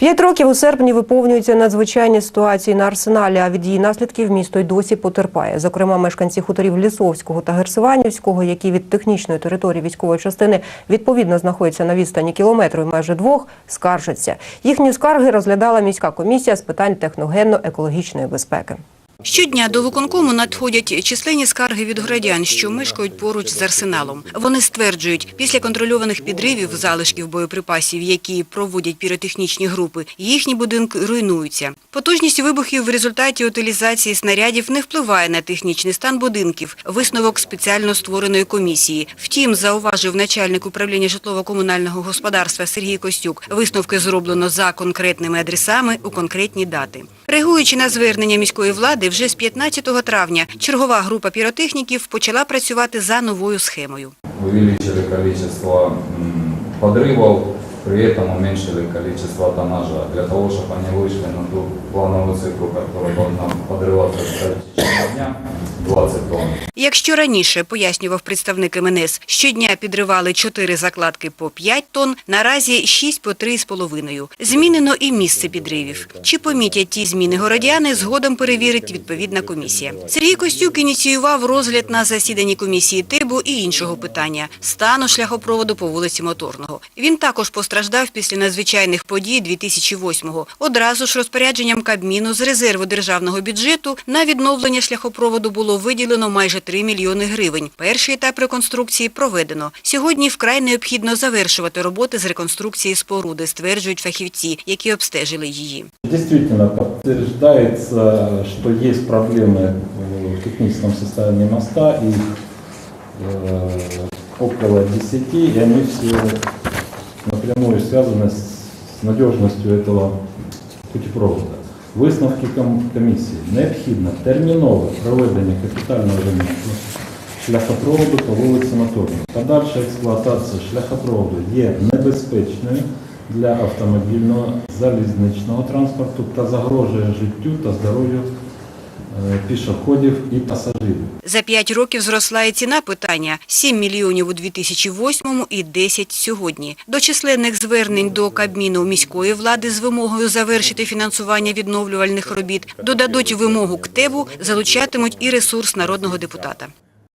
П'ять років у серпні виповнюються надзвичайні ситуації на арсеналі, а від її наслідків місто й досі потерпає. Зокрема, мешканці хуторів Лісовського та Герсиванівського, які від технічної території військової частини відповідно знаходяться на відстані кілометру і майже двох, скаржаться. Їхні скарги розглядала міська комісія з питань техногенно-екологічної безпеки. Щодня до виконкому надходять численні скарги від громадян, що мешкають поруч з арсеналом. Вони стверджують, після контрольованих підривів залишків боєприпасів, які проводять піротехнічні групи, їхні будинки руйнуються. Потужність вибухів в результаті утилізації снарядів не впливає на технічний стан будинків. Висновок спеціально створеної комісії. Втім, зауважив начальник управління житлово-комунального господарства Сергій Костюк, висновки зроблено за конкретними адресами у конкретні дати. Реагуючи на звернення міської влади, вже з 15 травня чергова група піротехніків почала працювати за новою схемою. увеличили количество м, подрывов, при этом уменьшили количество тоннажа, для того, чтобы они вышли на ту плановую цифру, которая должна подрываться в течение дня, 20 тонн. Якщо раніше, пояснював представник МНС, щодня підривали 4 закладки по 5 тонн, наразі 6 по 3,5. Змінено і місце підривів. Чи помітять ті зміни городяни, згодом перевірить відповідна комісія. Сергій Костюк ініціював розгляд на засіданні комісії ТИБу і іншого питання – стану шляхопроводу по вулиці Моторного. Він також постраждав після надзвичайних подій 2008-го. Одразу ж розпорядженням Кабміну з резерву державного бюджету на відновлення шляхопроводу було виділено майже 3 мільйони гривень. Перший етап реконструкції проведено. Сьогодні вкрай необхідно завершувати роботи з реконструкції споруди, стверджують фахівці, які обстежили її. Действительно подтверждается, что есть проблемы в техническом состоянии моста, их э, около 10, и они все напрямую связаны с надежностью этого путепровода. Висновки комісії необхідно термінове проведення капітального ремонту шляхопроводу по вулиці Моторній. Подальша експлуатація шляхопроводу є небезпечною для автомобільного залізничного транспорту та загрожує життю та здоров'ю пішоходів і пасажирів. За п'ять років зросла і ціна питання – 7 мільйонів у 2008 і 10 сьогодні. До численних звернень до Кабміну міської влади з вимогою завершити фінансування відновлювальних робіт додадуть вимогу КТЕБу, залучатимуть і ресурс народного депутата.